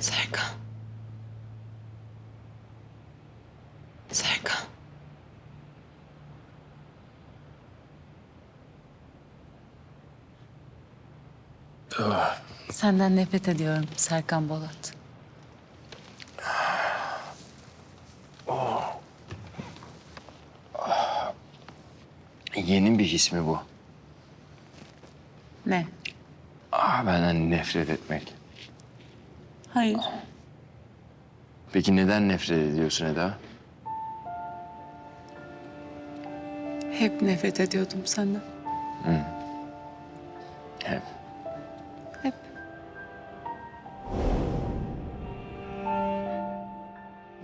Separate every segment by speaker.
Speaker 1: Serkan. Serkan.
Speaker 2: Senden nefret ediyorum Serkan Bolat.
Speaker 3: Yeni bir his mi bu?
Speaker 2: Ne?
Speaker 3: Ah benden nefret etmek.
Speaker 2: Hayır.
Speaker 3: Peki neden nefret ediyorsun Eda?
Speaker 2: Hep nefret ediyordum senden.
Speaker 3: Hep.
Speaker 2: Hep.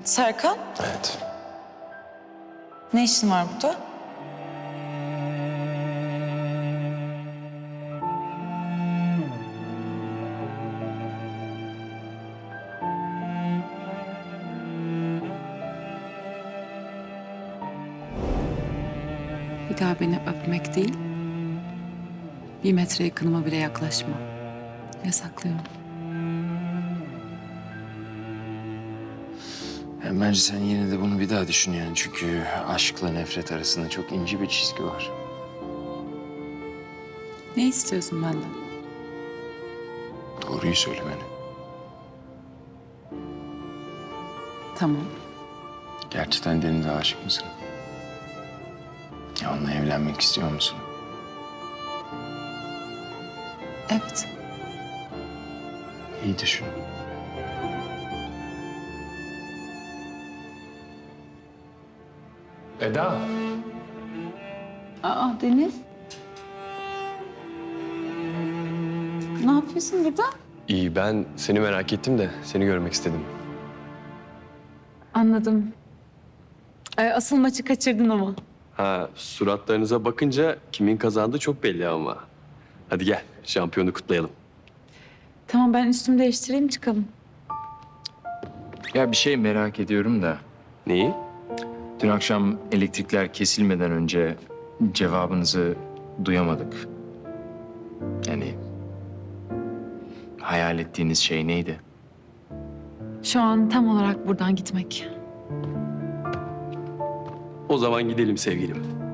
Speaker 1: Serkan,
Speaker 3: Evet.
Speaker 1: ne işin var burada?
Speaker 2: Bir daha beni öpmek değil, bir metre yakınıma bile yaklaşma. Yasaklıyorum.
Speaker 3: Yani bence sen yine de bunu bir daha düşün yani. Çünkü aşkla nefret arasında çok ince bir çizgi var.
Speaker 2: Ne istiyorsun benden?
Speaker 3: Doğruyu söylemeni.
Speaker 2: Tamam.
Speaker 3: Gerçekten Deniz'e aşık mısın? Ya onunla evlenmek istiyor musun?
Speaker 2: Evet.
Speaker 3: İyi düşün.
Speaker 4: Eda.
Speaker 2: Aa Deniz. Ne yapıyorsun burada?
Speaker 4: İyi ben seni merak ettim de seni görmek istedim.
Speaker 2: Anladım. Ee, asıl maçı kaçırdın ama.
Speaker 4: Ha suratlarınıza bakınca kimin kazandığı çok belli ama. Hadi gel şampiyonu kutlayalım.
Speaker 2: Tamam ben üstümü değiştireyim çıkalım.
Speaker 5: Ya bir şey merak ediyorum da.
Speaker 4: Neyi?
Speaker 5: Dün akşam elektrikler kesilmeden önce cevabınızı duyamadık. Yani hayal ettiğiniz şey neydi?
Speaker 2: Şu an tam olarak buradan gitmek.
Speaker 4: O zaman gidelim sevgilim.